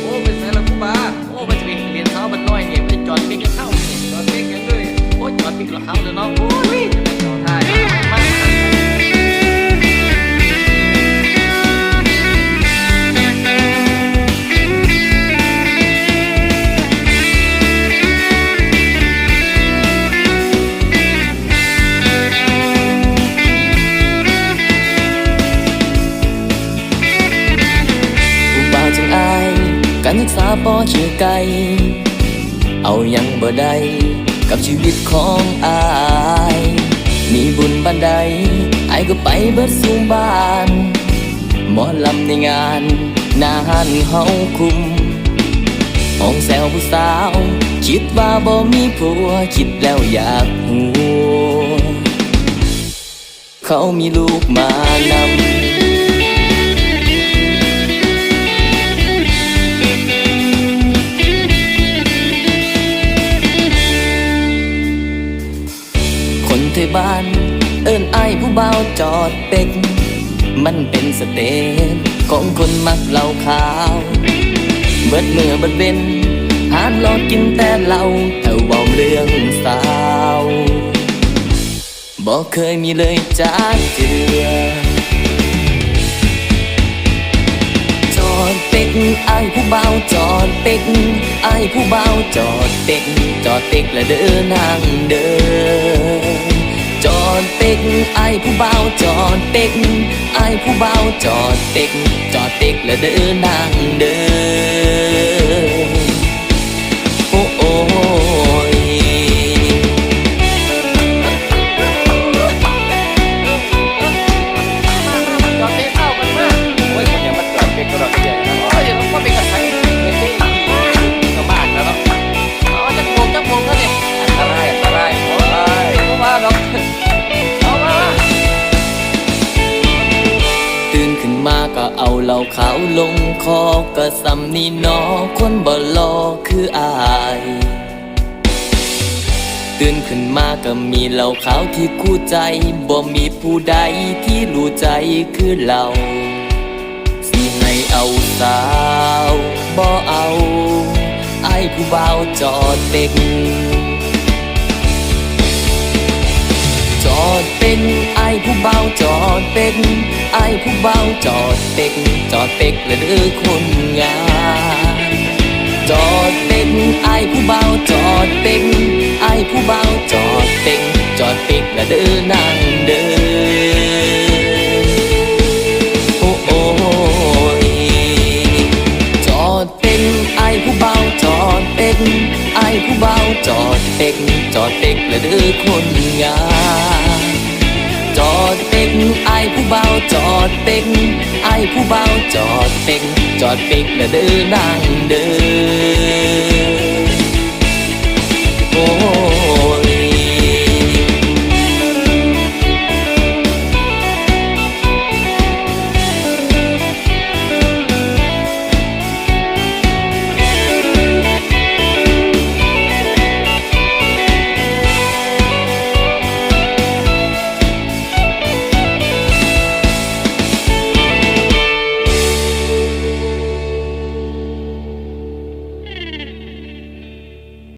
โอ้เป็นไงล่ะกูบาโอ้มันจะไปเรียนเท้าบันน้อยเนี่ยมันจอดปิ๊กกับเข้าเนี่ยจอดปิ๊กกันด้วยโอ้จอดปิ๊กกับเขาเลยเนาะโอ้ยจะเป็นจอดท่าย การศึกษาปอชื่อไกเอายังบ่ได้กับชีวิตของอาย มีบุญบันไดอายก็ไปเบิดสูงบ้านหมอลำในงานนานเฮาคุมห้องแซวผู้สาว คิดว่าบ่มีผัว คิดแล้วอยากหัว เขามีลูกมานำ คนไทยบ้าน เอิ้นไอผู้เบาจอดเป็ก มันเป็นสเตปของคนมักเหล้าขาว เบิดเมื่อเบิดเว้นหามรอกินแต่เหล้าเท่าเบาเรื่องสาวบอกเคยมีเลยจ้าเจือจอดเป็กไอผู้เบาจอดเป็กไอผู้เบาจอดเป็กจอดเป็กและเดินนางเดิน จอดเป็กไอผู้เบาจอดเป็กไอผู้เบาจอดเป็กจอดเป็กและเดินนางเดิน เอาเหล้าขาวลงคอก็สำนี่นอคนบ่รอคืออายตื่นขึ้นมาก็มีเหล้าขาวที่คู่ใจบ่มีผู้ใดที่รู้ใจคือเราสิให้เอาสาวบ่เอาไอ้ผู้บ่าวจอดเป็กจอดเป็นไอายผู้เบาจ ดเป็นไอายผู้เบาจอดเป็กจอดเป็กและเดือคนงามจอดเป็นไอายผู้เบาจอดเป็นไอายผู้เบาจอดเป็กจอดเป็กและเดินนางเดินโอ้โอ้จอดเป็นไอผู้เบาจอดเป็นไอายผู้เบาจอดเป็กจอดเป็กและเดือคนงาม จอดเป็นไอผู้เบาจอดเป็นไอผู้เบาจอดเป็กจอดเป็กและเดินนางเดินโอ้